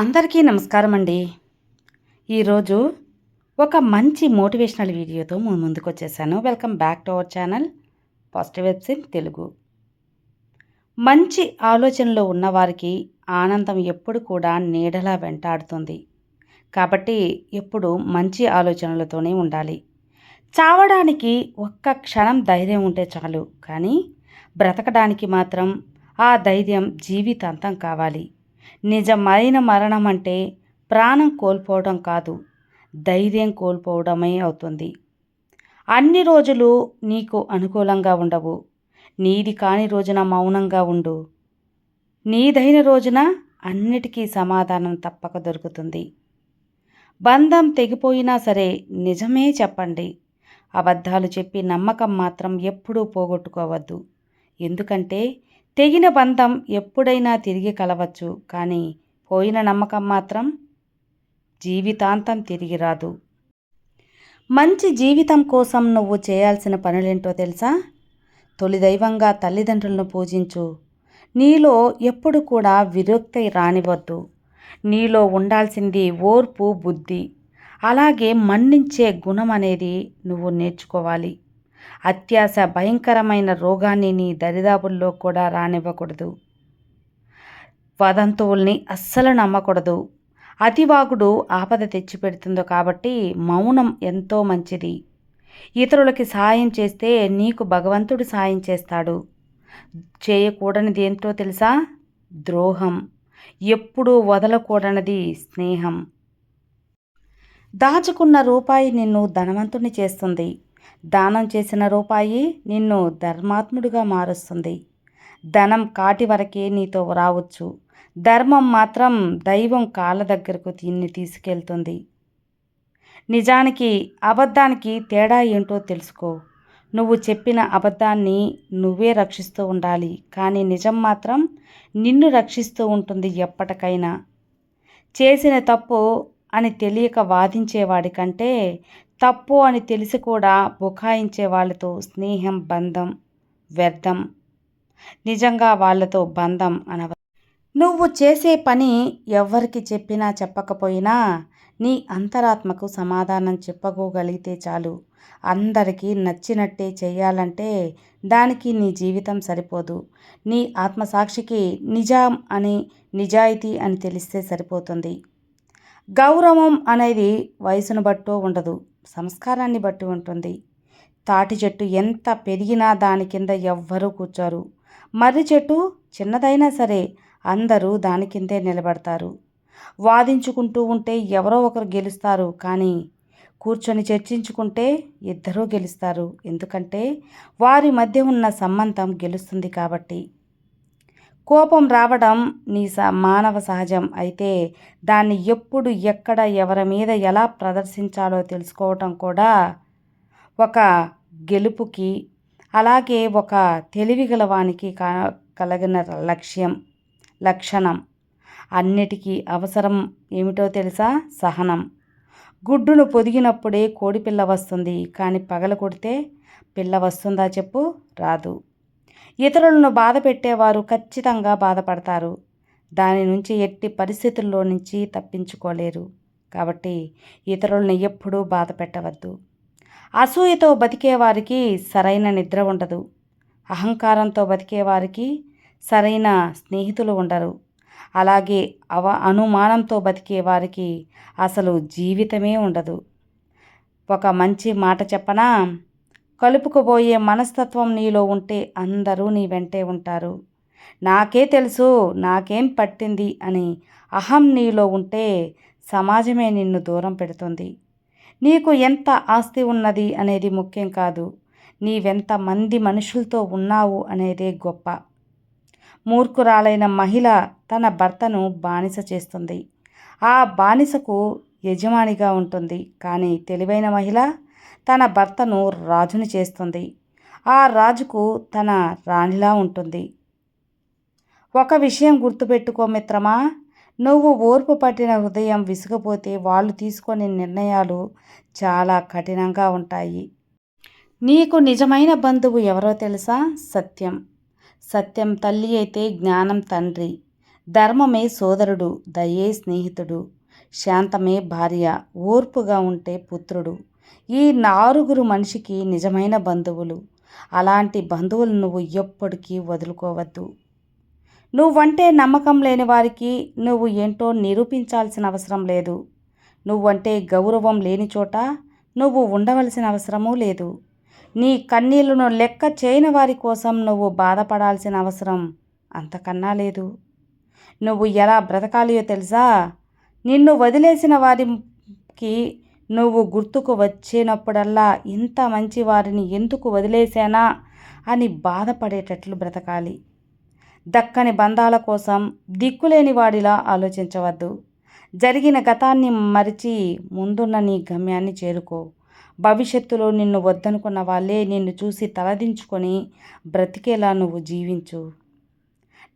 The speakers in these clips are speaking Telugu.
అందరికీ నమస్కారం అండి ఈరోజు ఒక మంచి మోటివేషనల్ వీడియోతో ముందుకు వచ్చేసాను welcome back to our channel positive webs in Telugu. మంచి ఆలోచనలో ఉన్నవారికి ఆనందం ఎప్పుడు కూడా నీడలా వెంటాడుతుంది. కాబట్టి ఎప్పుడు మంచి ఆలోచనలతోనే ఉండాలి. చావడానికి ఒక్క క్షణం ధైర్యం ఉంటే చాలు. కానీ బ్రతకడానికి మాత్రం ఆ ధైర్యం జీవితాంతం కావాలి. నిజమైన మరణం అంటే ప్రాణం కోల్పోవడం కాదు ధైర్యం కోల్పోవడమే అవుతుంది. అన్ని రోజులు నీకు అనుకూలంగా ఉండవు. నీది కాని రోజున మౌనంగా ఉండు. నీదైన రోజున అన్నిటికీ సమాధానం తప్పక దొరుకుతుంది. బంధం తెగిపోయినా సరే నిజమే చెప్పండి. అబద్ధాలు చెప్పి నమ్మకం మాత్రం ఎప్పుడూ పోగొట్టుకోవద్దు. ఎందుకంటే తెగిన బంధం ఎప్పుడైనా తిరిగి కలవచ్చు కానీ పోయిన నమ్మకం మాత్రం జీవితాంతం తిరిగి రాదు. మంచి జీవితం కోసం నువ్వు చేయాల్సిన పనులేంటో తెలుసా? తొలి దైవంగా తల్లిదండ్రులను పూజించు. నీలో ఎప్పుడు కూడా విరక్తి రానివద్దు నీలో ఉండాల్సింది ఓర్పు బుద్ధి. అలాగే మన్నించే గుణం అనేది నువ్వు నేర్చుకోవాలి. అత్యాశ భయంకరమైన రోగాన్ని నీ దరిదాపుల్లో కూడా రానివ్వకూడదు. వదంతువుల్ని అస్సలు నమ్మకూడదు. అతివాగుడు ఆపద తెచ్చిపెడుతుందో కాబట్టి మౌనం ఎంతో మంచిది. ఇతరులకి సాయం చేస్తే నీకు భగవంతుడు సాయం చేస్తాడు. చేయకూడనిది ఏంటో తెలుసా? ద్రోహం. ఎప్పుడూ వదలకూడనిది స్నేహం. దాచుకున్న రూపాయి నిన్ను ధనవంతుని చేస్తుంది. దానం చేసిన రూపాయి నిన్ను ధర్మాత్ముడిగా మారుస్తుంది. ధనం కాటి వరకే నీతో రావచ్చు. ధర్మం మాత్రం దైవం కాళ్ళ దగ్గరకు దీన్ని తీసుకెళ్తుంది. నిజానికి అబద్ధానికి తేడా ఏంటో తెలుసుకో. నువ్వు చెప్పిన అబద్ధాన్ని నువ్వే రక్షిస్తూ ఉండాలి. కానీ నిజం మాత్రం నిన్ను రక్షిస్తూ ఉంటుంది ఎప్పటికైనా. చేసిన తప్పు అని తెలియక వాదించేవాడి కంటే తప్పు అని తెలిసి కూడా బుకాయించే వాళ్ళతో స్నేహం బంధం వ్యర్థం. నిజంగా వాళ్ళతో బంధం అనవ. నువ్వు చేసే పని ఎవ్వరికి చెప్పినా చెప్పకపోయినా నీ అంతరాత్మకు సమాధానం చెప్పుకోగలిగితే చాలు. అందరికీ నచ్చినట్టే చేయాలంటే దానికి నీ జీవితం సరిపోదు. నీ ఆత్మసాక్షికి నిజాం అని నిజాయితీ అని తెలిస్తే సరిపోతుంది. గౌరవం అనేది వయసును బట్టో ఉండదు. సంస్కారాన్ని బట్టి ఉంటుంది. తాటి చెట్టు ఎంత పెరిగినా దాని కింద ఎవ్వరూ కూర్చోరు. మర్రి చెట్టు చిన్నదైనా సరే అందరూ దాని కిందే నిలబడతారు. వాదించుకుంటూ ఉంటే ఎవరో ఒకరు గెలుస్తారు. కానీ కూర్చొని చర్చించుకుంటే ఇద్దరూ గెలుస్తారు. ఎందుకంటే వారి మధ్య ఉన్న సంబంధం గెలుస్తుంది కాబట్టి. కోపం రావడం నీ స మానవ సహజం. అయితే దాన్ని ఎప్పుడు ఎక్కడ ఎవరి మీద ఎలా ప్రదర్శించాలో తెలుసుకోవటం కూడా ఒక గెలుపుకి అలాగే ఒక తెలివిగలవానికి కలిగిన లక్ష్యం లక్షణం. అన్నిటికీ అవసరం ఏమిటో తెలుసా? సహనం. గుడ్డును పొదిగినప్పుడే కోడిపిల్ల వస్తుంది కానీ పగల కొడితే పిల్ల వస్తుందా చెప్పు? రాదు. ఇతరులను బాధ పెట్టేవారు ఖచ్చితంగా బాధపడతారు. దాని నుంచి ఎట్టి పరిస్థితుల్లో నుంచి తప్పించుకోలేరు. కాబట్టి ఇతరులను ఎప్పుడూ బాధ పెట్టవద్దు. అసూయతో బతికేవారికి సరైన నిద్ర ఉండదు. అహంకారంతో బతికేవారికి సరైన స్నేహితులు ఉండరు. అలాగే అవ అనుమానంతో బతికే వారికి అసలు జీవితమే ఉండదు. ఒక మంచి మాట చెప్పనా? కలుపుకుపోయే మనస్తత్వం నీలో ఉంటే అందరూ నీ వెంటే ఉంటారు. నాకే తెలుసు నాకేం పట్టింది అని అహం నీలో ఉంటే సమాజమే నిన్ను దూరం పెడుతుంది. నీకు ఎంత ఆస్తి ఉన్నది అనేది ముఖ్యం కాదు. నీవెంత మంది మనుషులతో ఉన్నావు అనేదే గొప్ప. మూర్ఖురాలైన మహిళ తన భర్తను బానిస చేస్తుంది. ఆ బానిసకు యజమానిగా ఉంటుంది. కానీ తెలివైన మహిళ తన భర్తను రాజుని చేస్తుంది. ఆ రాజుకు తన రాణిలా ఉంటుంది. ఒక విషయం గుర్తుపెట్టుకో మిత్రమా. నువ్వు ఓర్పు పట్టిన హృదయం విసుగపోతే వాళ్ళు తీసుకునే నిర్ణయాలు చాలా కఠినంగా ఉంటాయి. నీకు నిజమైన బంధువు ఎవరో తెలుసా? సత్యం. సత్యం తల్లి అయితే జ్ఞానం తండ్రి. ధర్మమే సోదరుడు. దయే స్నేహితుడు. శాంతమే భార్య. ఓర్పుగా ఉంటే పుత్రుడు. ఈ నాలుగురు మనిషికి నిజమైన బంధువులు. అలాంటి బంధువులు నువ్వు ఎప్పటికీ వదులుకోవద్దు. నువ్వంటే నమ్మకం లేని వారికి నువ్వు ఏంటో నిరూపించాల్సిన అవసరం లేదు. నువ్వంటే గౌరవం లేని చోట నువ్వు ఉండవలసిన అవసరమూ లేదు. నీ కన్నీళ్ళను లెక్క చేయని వారి కోసం నువ్వు బాధపడాల్సిన అవసరం అంతకన్నా లేదు. నువ్వు ఎలా బ్రతకాలియో తెలుసా? నిన్ను వదిలేసిన వారికి నువ్వు గుర్తుకు వచ్చినప్పుడల్లా ఇంత మంచి వారిని ఎందుకు వదిలేశానా అని బాధపడేటట్లు బ్రతకాలి. దక్కని బంధాల కోసం దిక్కులేని వాడిలా ఆలోచించవద్దు. జరిగిన గతాన్ని మరిచి ముందున్న నీ గమ్యాన్ని చేరుకో. భవిష్యత్తులో నిన్ను వద్దనుకున్న వాళ్ళే నిన్ను చూసి తలదించుకొని బ్రతికేలా నువ్వు జీవించు.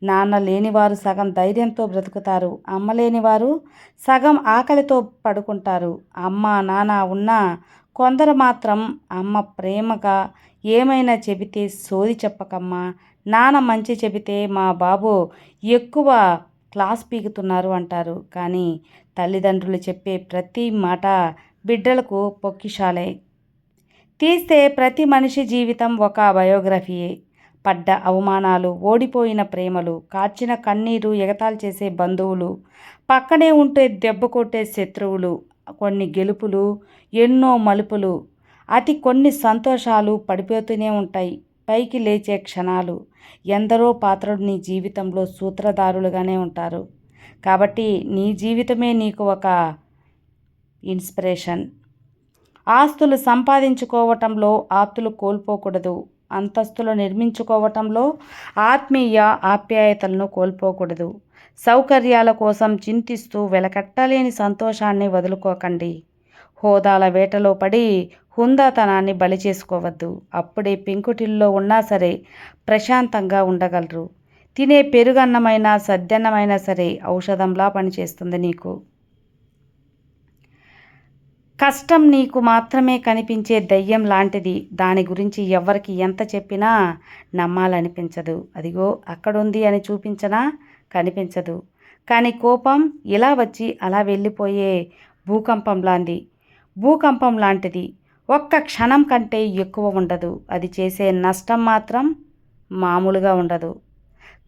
నాన్న లేనివారు సగం ధైర్యంతో బ్రతుకుతారు. అమ్మ లేనివారు సగం ఆకలితో పడుకుంటారు. అమ్మ నాన్న ఉన్నా కొందరు మాత్రం అమ్మ ప్రేమగా ఏమైనా చెబితే సోది చెప్పకమ్మా. నాన్న మంచి చెబితే మా బాబు ఎక్కువ క్లాస్ పీకుతున్నారు అంటారు. కానీ తల్లిదండ్రులు చెప్పే ప్రతి మాట బిడ్డలకు పొక్కిషాలే. తీస్తే ప్రతి మనిషి జీవితం ఒక బయోగ్రఫీయే. పడ్డ అవమానాలు ఓడిపోయిన ప్రేమలు కాచిన కన్నీరు ఎగతాలు చేసే బంధువులు పక్కనే ఉంటే దెబ్బ కొట్టే శత్రువులు కొన్ని గెలుపులు ఎన్నో మలుపులు అతి కొన్ని సంతోషాలు పడిపోతూనే ఉంటాయి. పైకి లేచే క్షణాలు ఎందరో పాత్రలు నీ జీవితంలో సూత్రధారులుగానే ఉంటారు. కాబట్టి నీ జీవితమే నీకు ఒక ఇన్స్పిరేషన్. ఆస్తులు సంపాదించుకోవటంలో ఆప్తులు కోల్పోకూడదు. అంతస్తులు నిర్మించుకోవటంలో ఆత్మీయ ఆప్యాయతలను కోల్పోకూడదు. సౌకర్యాల కోసం చింతిస్తూ వెలకట్టలేని సంతోషాన్ని వదులుకోకండి. హోదాల వేటలో పడి హుందాతనాన్ని బలి చేసుకోవద్దు. అప్పుడే పెంకుటిల్లో ఉన్నా సరే ప్రశాంతంగా ఉండగలరు. తినే పెరుగన్నమైనా సద్దన్నమైనా సరే ఔషధంలా పనిచేస్తుంది నీకు. కష్టం నీకు మాత్రమే కనిపించే దయ్యం లాంటిది. దాని గురించి ఎవరికి ఎంత చెప్పినా నమ్మాలనిపించదు. అదిగో అక్కడుంది అని చూపించనా? కనిపించదు. కానీ కోపం ఇలా వచ్చి అలా వెళ్ళిపోయే భూకంపం లాంటి భూకంపం లాంటిది. ఒక్క క్షణం కంటే ఎక్కువ ఉండదు. అది చేసే నష్టం మాత్రం మామూలుగా ఉండదు.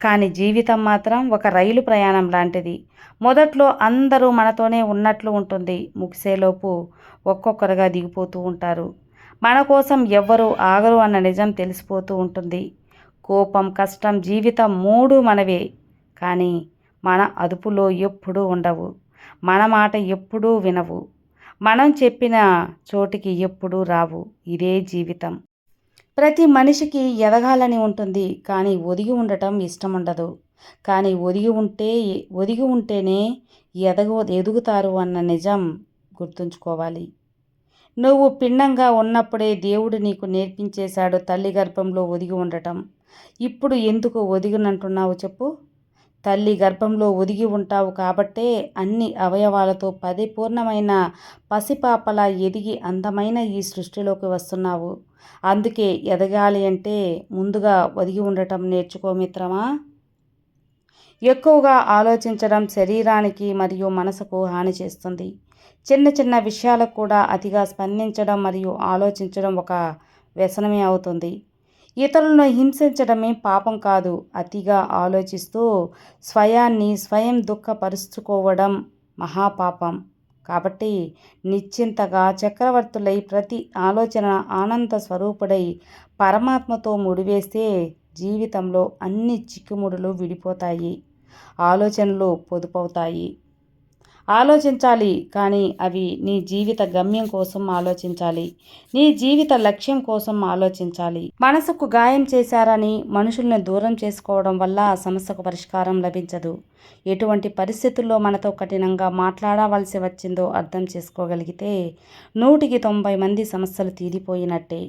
కానీ జీవితం మాత్రం ఒక రైలు ప్రయాణం లాంటిది. మొదట్లో అందరూ మనతోనే ఉన్నట్లు ఉంటుంది. ముగిసేలోపు ఒక్కొక్కరుగా దిగిపోతూ ఉంటారు. మన కోసం ఎవ్వరూ ఆగరు అన్న నిజం తెలిసిపోతూ ఉంటుంది. కోపం కష్టం జీవితం మూడు మనవే. కానీ మన అదుపులో ఎప్పుడూ ఉండవు. మన మాట ఎప్పుడూ వినవు. మనం చెప్పిన చోటికి ఎప్పుడూ రావు. ఇదే జీవితం. ప్రతి మనిషికి ఎదగాలని ఉంటుంది కానీ ఒదిగి ఉండటం ఇష్టం ఉండదు. కానీ ఒదిగి ఉంటే ఒదిగి ఉంటేనే ఎదగ ఎదుగుతారు అన్న నిజం గుర్తుంచుకోవాలి. నువ్వు పిండంగా ఉన్నప్పుడే దేవుడు నీకు నేర్పించేశాడు తల్లి గర్భంలో ఒదిగి ఉండటం. ఇప్పుడు ఎందుకు ఒదిగినంటున్నావు చెప్పు. తల్లి గర్భంలో ఒదిగి ఉంటావు కాబట్టే అన్ని అవయవాలతో పరిపూర్ణమైన పసిపాపలా ఎదిగి అందమైన ఈ సృష్టిలోకి వస్తున్నావు. అందుకే ఎదగాలి అంటే ముందుగా ఒదిగి ఉండటం నేర్చుకో మిత్రమా? ఎక్కువగా ఆలోచించడం శరీరానికి మరియు మనసుకు హాని చేస్తుంది. చిన్న చిన్న విషయాలకు కూడా అతిగా స్పందించడం మరియు ఆలోచించడం ఒక వ్యసనమే అవుతుంది. ఇతరులను హింసించడమే పాపం కాదు అతిగా ఆలోచిస్తూ స్వయాన్ని స్వయం దుఃఖపరుచుకోవడం మహాపాపం. కాబట్టి నిశ్చింతగా చక్రవర్తులై ప్రతి ఆలోచన ఆనంద స్వరూపుడై పరమాత్మతో ముడివేస్తే జీవితంలో అన్ని చిక్కుముడులు విడిపోతాయి. ఆలోచనలు పొదుపవుతాయి. ఆలోచించాలి కానీ అవి నీ జీవిత గమ్యం కోసం ఆలోచించాలి. నీ జీవిత లక్ష్యం కోసం ఆలోచించాలి. మనసుకు గాయం చేశారని మనుషుల్ని దూరం చేసుకోవడం వల్ల ఆ సమస్యకు పరిష్కారం లభించదు. ఎటువంటి పరిస్థితుల్లో మనతో కఠినంగా మాట్లాడవలసి వచ్చిందో అర్థం చేసుకోగలిగితే నూటికి తొంభై మంది సమస్యలు తీరిపోయినట్టే.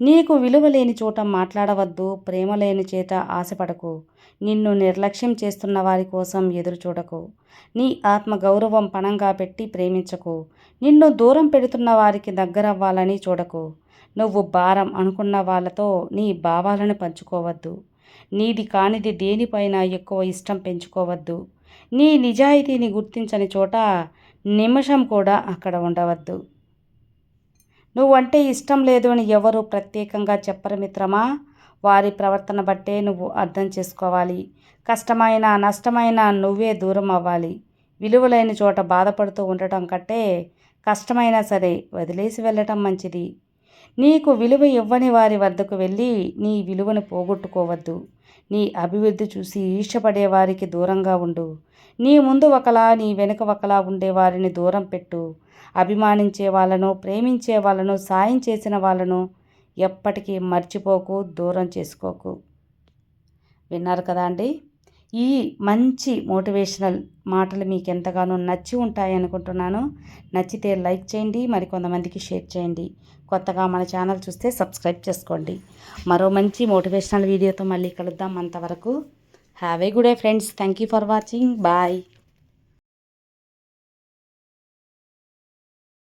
నీకు విలువ లేని చోట మాట్లాడవద్దు ప్రేమ లేని చేత ఆశపడకు. నిన్ను నిర్లక్ష్యం చేస్తున్న వారి కోసం ఎదురు చూడకు. నీ ఆత్మ గౌరవం పణంగా పెట్టి ప్రేమించకు. నిన్ను దూరం పెడుతున్న వారికి దగ్గరవ్వాలని చూడకు. నువ్వు భారం అనుకున్న వాళ్ళతో నీ భావాలను పంచుకోవద్దు. నీది కానిది దేనిపైన ఎక్కువ ఇష్టం పెంచుకోవద్దు. నీ నిజాయితీని గుర్తించని చోట నిమిషం కూడా అక్కడ ఉండవద్దు. నువ్వంటే ఇష్టం లేదు అని ఎవరు ప్రత్యేకంగా చెప్పరు మిత్రమా? వారి ప్రవర్తన బట్టే నువ్వు అర్థం చేసుకోవాలి. కష్టమైన నష్టమైన నువ్వే దూరం అవ్వాలి. విలువలైన చోట బాధపడుతూ ఉండటం కంటే కష్టమైనా సరే వదిలేసి వెళ్ళటం మంచిది. నీకు విలువ ఇవ్వని వారి వద్దకు వెళ్ళి నీ విలువను పోగొట్టుకోవద్దు. నీ అభివృద్ధి చూసి ఈర్షపడే వారికి దూరంగా ఉండు. నీ ముందు ఒకలా నీ వెనుక ఒకలా ఉండే వారిని దూరం పెట్టు. అభిమానించే వాళ్ళను ప్రేమించే వాళ్ళను సాయం చేసిన వాళ్ళను ఎప్పటికీ మర్చిపోకు దూరం చేసుకోకు. విన్నారు కదా అండి? ఈ మంచి మోటివేషనల్ మాటలు మీకు ఎంతగానో నచ్చి ఉంటాయి అనుకుంటున్నాను. నచ్చితే లైక్ చేయండి మరి కొంతమందికి షేర్ చేయండి. కొత్తగా మన ఛానల్ చూస్తే సబ్స్క్రైబ్ చేసుకోండి. మరో మంచి మోటివేషనల్ వీడియోతో మళ్ళీ కలుద్దాం అంతవరకు. Have a good day friends thank you for watching bye